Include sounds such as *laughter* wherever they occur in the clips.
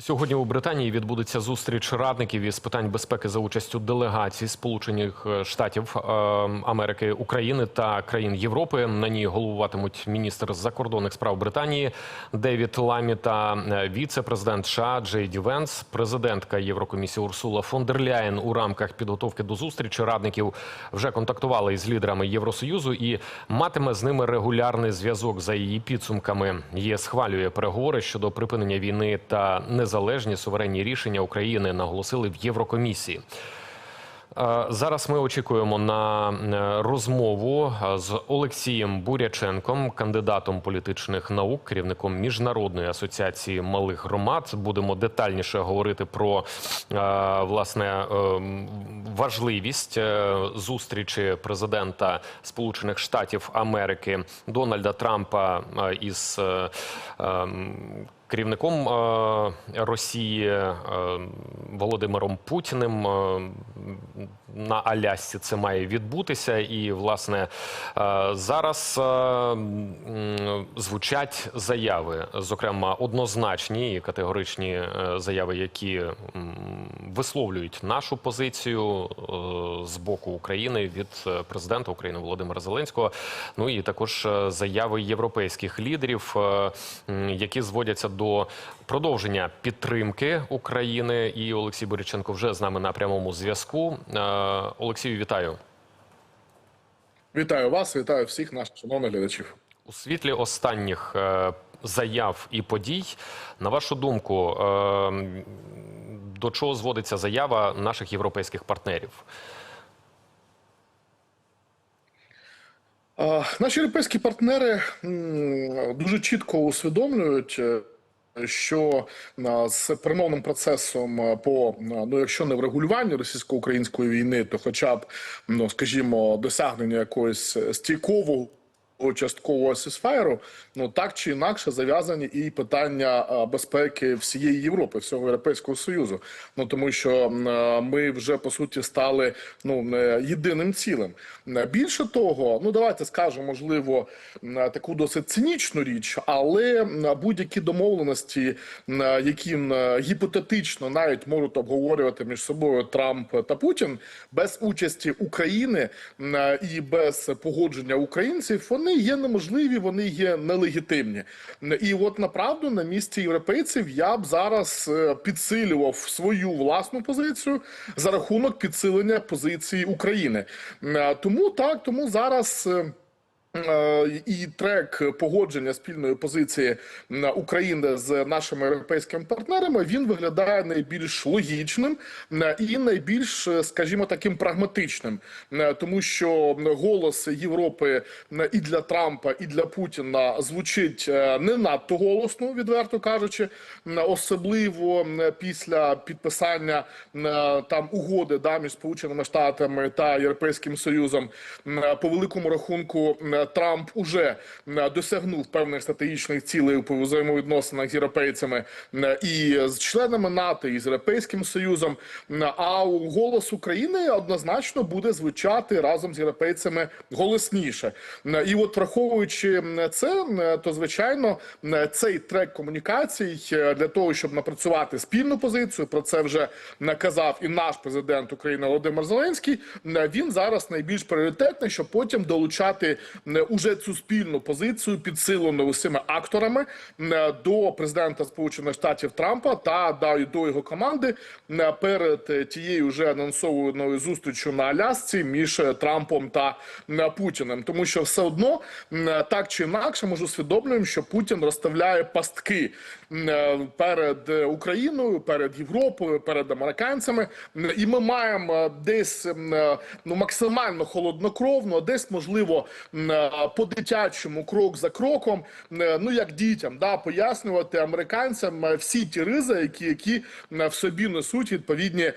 Сьогодні у Британії відбудеться зустріч радників із питань безпеки за участю делегацій Сполучених Штатів е, Америки, України та країн Європи. На ній головуватимуть міністр закордонних справ Британії Девід Ламі та е, віце-президент США Джей Венс, президентка Єврокомісії Урсула фон дер Ляєн у рамках підготовки до зустрічі радників вже контактували із лідерами Євросоюзу і матиме з ними регулярний зв'язок за її підсумками. ЄС схвалює переговори щодо припинення війни та незалежні суверенні рішення України, наголосили в Єврокомісії. Зараз ми очікуємо на е, розмову е, з Олексієм Буряченком, кандидатом політичних наук, керівником міжнародної асоціації малих громад. Будемо детальніше говорити про е, власне важливість зустрічі президента Сполучених Штатів Америки Дональда Трампа із ем, керівником Росії Володимиром Путіним. На Алясці це має відбутися, і власне е, зараз е, звучать заяви, зокрема однозначні і категоричні е, заяви, які висловлюють нашу позицію з боку України від президента України Володимира Зеленського. Ну і також заяви європейських лідерів, які зводяться до продовження підтримки України. І Олексій Боряченко вже з нами на прямому зв'язку. Е, Олексію, вітаю. Вітаю вас, вітаю всіх наших шановних глядачів. У світлі останніх е, заяв і подій, на вашу думку, е, до чого зводиться заява наших європейських партнерів? Наші європейські партнери дуже чітко усвідомлюють. Е, Що а, з перемовним процесом по а, ну, якщо не врегулюванню російсько-української війни, то хоча б ну скажімо, досягнення якогось стійкового часткового сісфайру, ну так чи інакше зав'язані і питання безпеки всієї Європи, всього Європейського союзу. Ну тому що ми вже по суті стали ну не єдиним цілим. Е, Більше того, ну давайте скажемо, можливо, м, таку досить цинічну річ, але будь-які домовленості, які гіпотетично навіть можуть обговорювати між собою Трамп та Путін без участі України і без погодження українців, вони є неможливі, вони є нелегітимні. І от направду на місці європейців я б зараз е, підсилював свою власну позицію за рахунок підсилення позиції України. Е, Тому так, тому зараз. Е, Е, І трек погодження спільної позиції України з нашими європейськими партнерами він виглядає найбільш логічним і найбільш, е, скажімо, таким прагматичним, тому що голос Європи і для Трампа, і для Путіна звучить е, не надто голосно, відверто кажучи, особливо після підписання там угоди да, між Сполученими Штатами та Європейським Союзом по великому рахунку. Трамп уже досягнув певних стратегічних цілей у взаємовідносинах з європейцями і з членами НАТО, і з Європейським Союзом. А голос України однозначно буде звучати разом з європейцями голосніше. І от враховуючи це, то звичайно цей трек комунікацій е, для того, щоб напрацювати спільну позицію, про це вже наказав і наш президент України Володимир Зеленський. Він зараз найбільш пріоритетний, щоб потім долучати уже цю спільну позицію, підсилену усіма акторами до президента Сполучених Штатів Трампа та да, до його команди м, перед е, тією вже анонсованою зустрічю на Алясці між е, Трампом та Путіним, тому що все одно так чи інакше ми ж усвідомлюємо, що Путін розставляє пастки е, перед е, Україною, перед Європою, перед американцями, і ми маємо е, десь е, ну максимально холоднокровно, десь можливо е, по-дитячому, крок за кроком, ну як дітям, да, пояснювати американцям всі ті ризи, які, які в собі несуть відповідні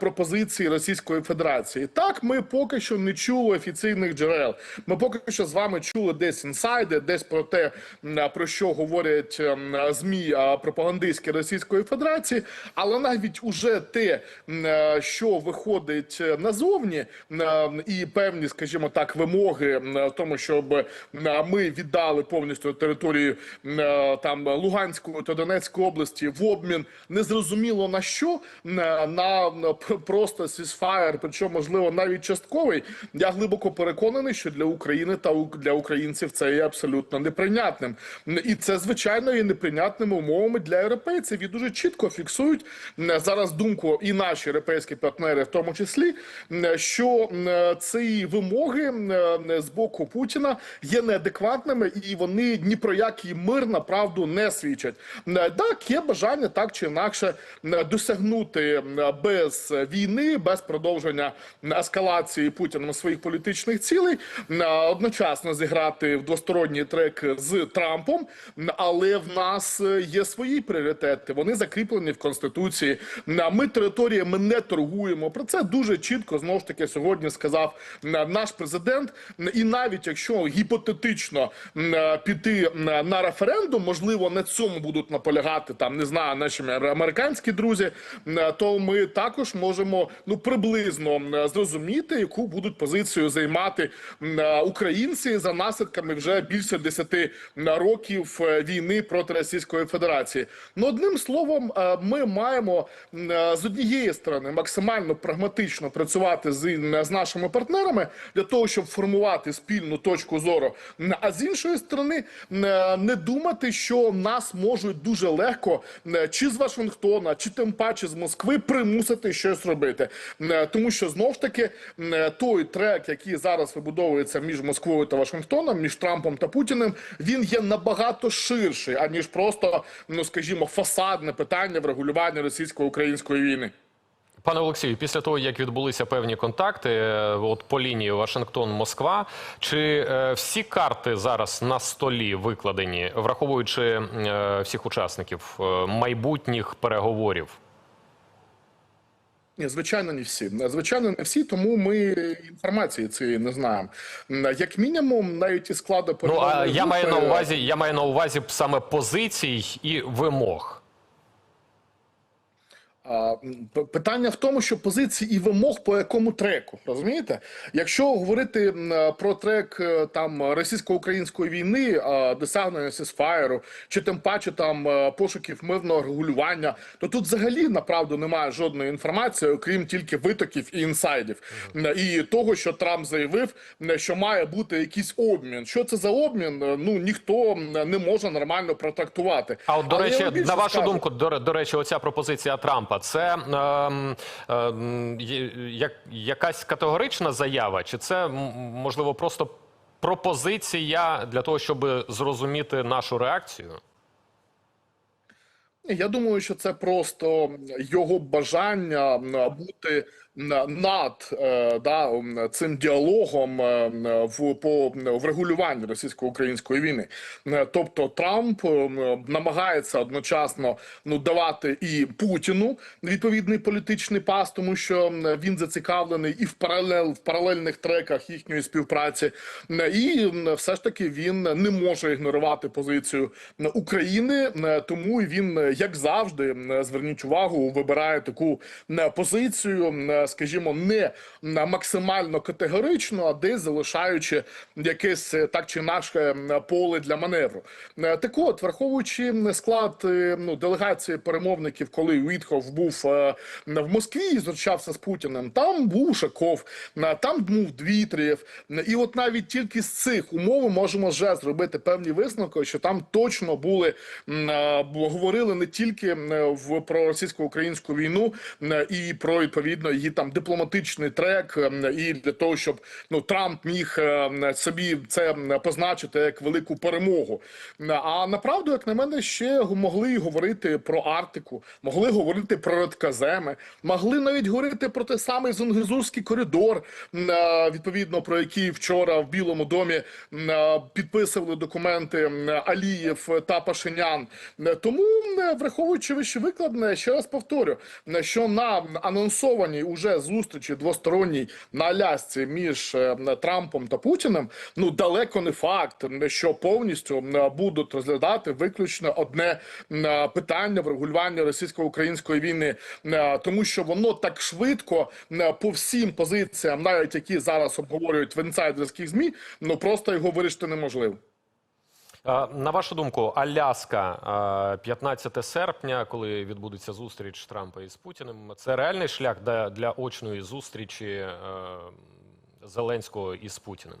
пропозиції Російської Федерації. Так, ми поки що не чули офіційних джерел. Ми поки що з вами чули десь інсайди, десь про те, про що говорять змі пропагандистські Російської Федерації, але навіть уже те, е, що виходить назовні, е, і певні, скажімо так, вимоги е, в тому, щоб ми віддали повністю територію там Луганської та Донецької області в обмін незрозуміло на що на, просто сісфаєр, причому можливо навіть частковий. Я глибоко переконаний, що для України та для українців це є абсолютно неприйнятним. І це звичайно є неприйнятними умовами для європейців. І дуже чітко фіксують зараз думку і наші європейські партнери, в тому числі, що ці вимоги з боку Путіна є неадекватними, і вони ні про який мир на правду не свідчать. Так, є бажання так чи інакше досягнути без війни, без продовження ескалації Путіним своїх політичних цілей, одночасно зіграти в двосторонній трек з Трампом, але в нас е, є свої пріоритети. Вони закріплені в конституції. М, Ми територіями не торгуємо. Про це дуже чітко знову ж таки сьогодні сказав наш президент. І навіть якщо гіпотетично е, піти на референдум, можливо, на цьому будуть наполягати там, не знаю, наші американські друзі, е, то ми також можемо ну приблизно зрозуміти, яку будуть позицію займати е, українці за наслідками вже більше 10 років е, війни проти Російської Федерації. Ну одним словом, е, ми маємо е, з однієї сторони максимально прагматично працювати з, ін- з нашими партнерами для того, щоб формувати спільну точку зору. А з іншої сторони, е, не думати, що нас можуть дуже легко чи з Вашингтона, чи тим паче з Москви примусити щось робити. Е, Тому що знов ж таки е, той трек, який зараз вибудовується між Москвою та Вашингтоном, між Трампом та Путіним, він є набагато ширший, аніж просто, ну скажімо, фасадне питання врегулювання російсько-української війни. Пане Олексію, після того як відбулися певні контакти, е, от по лінії Вашингтон-Москва, чи е, всі карти зараз на столі викладені, враховуючи е, всіх учасників е, майбутніх переговорів? Ні, звичайно, не всі. Звичайно, не всі, тому ми інформації цієї не знаємо. Як мінімум, навіть і складу Ну а я маю на увазі, я маю на увазі саме позицій і вимог. Питання в тому, що позиції і вимог по якому треку, розумієте? Якщо говорити е, про трек е, там російсько-української війни, досягнення сісфаєру, чи тим паче там е, пошуків мирного регулювання, то тут взагалі направду немає жодної інформації, окрім тільки витоків і інсайдів, і того, що Трамп заявив, м, що має бути якийсь обмін. Що це за обмін? Е, Ну ніхто не може нормально протрактувати. А от до Але речі, на вашу скажу. думку, до, до речі, оця пропозиція Трампа це е, е, як, якась категорична заява, чи це можливо просто пропозиція для того, щоб зрозуміти нашу реакцію? Я думаю, що це просто його бажання бути над е, да, цим діалогом е, в по врегулюванні російсько-української війни. Е, Тобто Трамп намагається одночасно ну давати і Путіну відповідний політичний пас, тому що він зацікавлений і в паралель в паралельних треках їхньої співпраці, і все ж таки він не може ігнорувати позицію України, тому він, як завжди, зверніть увагу, вибирає таку позицію, скажімо, не максимально категорично, а десь залишаючи якесь е, так чи інакше поле для маневру. Е, Так от, враховуючи склад е, ну, делегації перемовників, коли Вітхов був в Москві і зустрічався з Путіним, там був Ушаков, е, там був Дмитрієв. Е, І от навіть тільки з цих умов можемо вже зробити певні висновки, що там точно були говорили не тільки в про російсько-українську війну і про відповідно її там дипломатичний трек, е, і для того, щоб ну Трамп міг е, собі це позначити як велику перемогу. А направду, як на мене, ще могли говорити про Арктику, могли говорити про редказеми, могли навіть говорити про той самий Зунгезурський коридор, е, відповідно про який вчора в Білому домі е, підписували документи Алієв та Пашинян. Е, Тому враховуючи вище викладне, ще раз повторю, що на анонсованій уже зустрічі двосторонній на Алясці між е, Трампом та Путіним, ну далеко не факт, що повністю будуть розглядати виключно одне е, питання врегулювання російсько-української війни, е, тому що воно так швидко по всім позиціям, навіть які зараз обговорюють в інсайдерських змі, ну просто його вирішити неможливо. Е, На вашу думку, Аляска, е, 15 серпня, коли відбудеться зустріч Трампа із Путіним, це реальний шлях для, для очної зустрічі е, Зеленського із Путіним?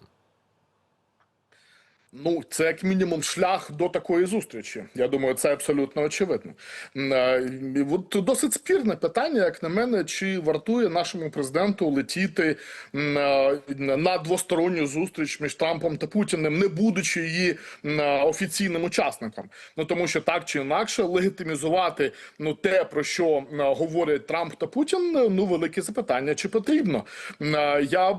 Ну, це як мінімум шлях до такої зустрічі. Я думаю, це абсолютно очевидно. От досить спірне питання, як на мене, чи вартує нашому президенту летіти на двосторонню зустріч між Трампом та Путіним, не будучи її офіційним учасником. Ну тому що так чи інакше легітимізувати ну те, про що говорять Трамп та Путін, ну велике запитання, чи потрібно. Я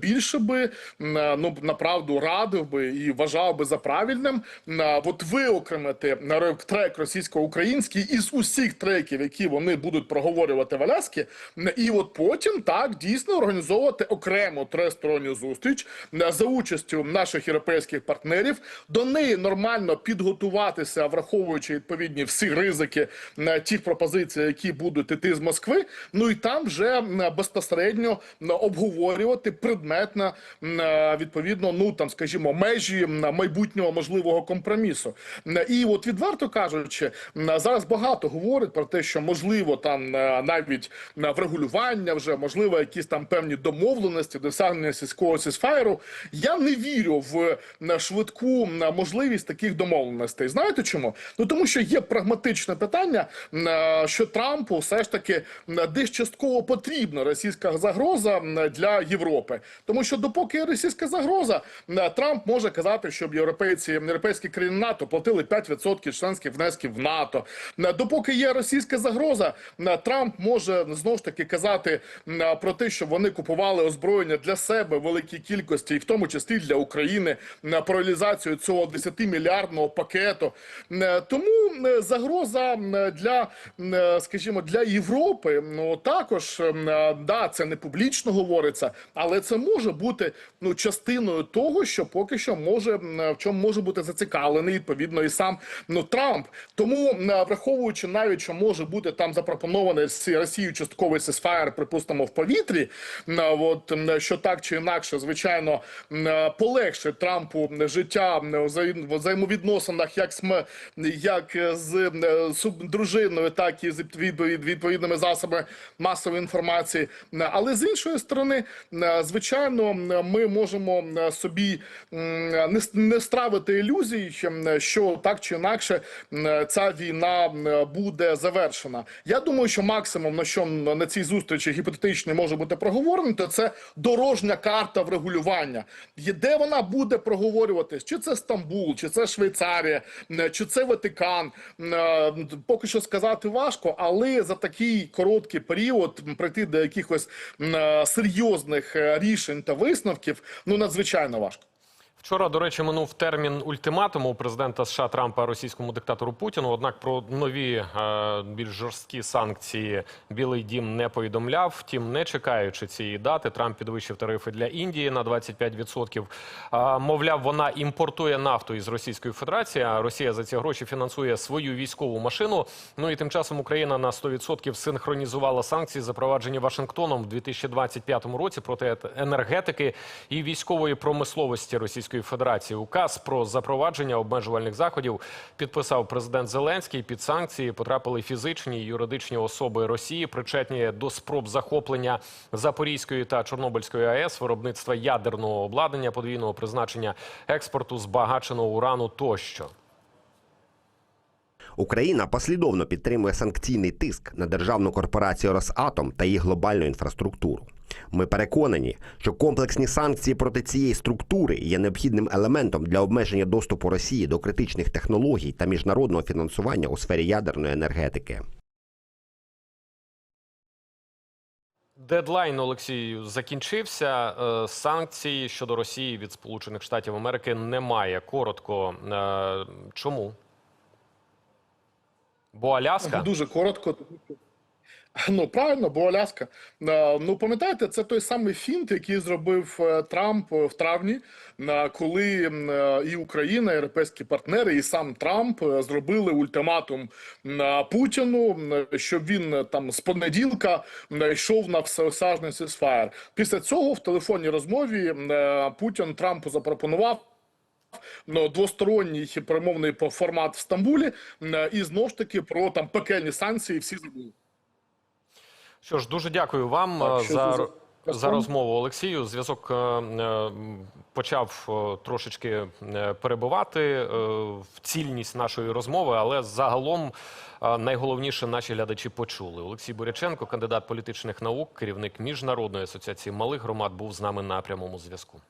більше би ну направду радив би і вважав би за правильним. От виокремити трек російсько-український із усіх треків, які вони будуть проговорювати в Аляскі, і от потім так дійсно організовувати окрему тристоронню зустріч м, за участю наших європейських партнерів, до неї нормально підготуватися, враховуючи відповідні всі ризики м, тих пропозицій, які будуть іти з Москви. Ну і там вже безпосередньо м, обговорювати предметно е, відповідно, ну там, скажімо, межі майбутнього можливого компромісу. І от відверто кажучи, зараз багато говорять про те, що можливо там е, навіть на врегулювання, вже можливо, якісь там певні домовленості, досягнення сільського сісфайру. Я не вірю в швидку можливість таких домовленостей. Знаєте чому? Ну тому що є прагматичне питання, е, що Трампу все ж таки десь частково потрібна російська загроза для Європи, тому що допоки є російська загроза, Трамп може казати, щоб європейці європейські країни НАТО платили 5% членських внесків в НАТО. М, Допоки є російська загроза, м, Трамп може знову ж таки казати про те, що вони купували озброєння для себе великій кількості, і в тому числі для України про реалізацію цього 10 мільярдного пакету. Тому загроза для, скажімо, для Європи, ну також да, це не публічно говориться, але це може бути ну частиною того, що поки що може в чому може бути зацікавлений відповідно і сам ну Трамп. Тому враховуючи навіть, що може бути там запропонований з Росією частковий сесфаєр, припустимо, в повітрі, от що так чи інакше, звичайно, полегшить Трампу життя в взаємовідносинах, як з як з е, дружиною, так і з відповідними засобами масової інформації. Але з іншої сторони, звичайно, ми можемо собі не не стравити ілюзій, м, що так чи інакше ця війна буде завершена. Я думаю, що максимум на що на цій зустрічі гіпотетично може бути проговорено, то це дорожня карта врегулювання. Де вона буде проговорюватись? Чи це Стамбул, чи це Швейцарія, чи це Ватикан? Е, Поки що сказати важко, але за такий короткий період прийти до якихось е, серйозних е, рішень та висновків ну надзвичайно важко. Вчора, до речі, минув термін ультиматуму президента США Трампа російському диктатору Путіну. Однак про нові е, більш жорсткі санкції Білий Дім не повідомляв. Втім, не чекаючи цієї дати, Трамп підвищив тарифи для Індії на 25%. Е, мовляв, вона імпортує нафту із Російської Федерації. А Росія за ці гроші фінансує свою військову машину. Ну і тим часом Україна на 100% синхронізувала санкції, запроваджені Вашингтоном в 2025 році проти енергетики і військової промисловості Російської Федерації. Указ про запровадження обмежувальних заходів підписав президент Зеленський. Під санкції потрапили фізичні і юридичні особи Росії, причетні до спроб захоплення Запорізької та Чорнобильської АЕС, виробництва ядерного обладнання, подвійного призначення експорту збагаченого урану тощо. Україна послідовно підтримує санкційний тиск на державну корпорацію Росатом та її глобальну інфраструктуру. Ми переконані, що комплексні санкції проти цієї структури є необхідним елементом для обмеження доступу Росії до критичних технологій та міжнародного фінансування у сфері ядерної енергетики. Дедлайн Олексію закінчився. Е, Санкцій щодо Росії від Сполучених Штатів Америки немає. Коротко, Е, чому? Бо Аляска Дуже коротко. *laughs* Ну, правильно, бо Аляска. Е, Ну, пам'ятаєте, це той самий фінт, який зробив е, Трамп в травні, е, коли е, і Україна, і європейські партнери, і сам Трамп е, зробили ультиматум е, Путіну, щоб він е, там з понеділка е, йшов на всеосяжний сесфаєр. Після цього в телефонній розмові е, Путін Трампу запропонував. Ну, двосторонній перемовний формат в Стамбулі, е, і знову ж таки про там пекельні санкції всі забули. Що ж, дуже дякую вам Так, е, за, за- розмову, Олексію. Зв'язок е, е, почав е, трошечки перебувати е, в цільність нашої розмови, але загалом е, найголовніше наші глядачі почули. Олексій Буряченко, кандидат політичних наук, керівник міжнародної асоціації малих громад, був з нами на прямому зв'язку.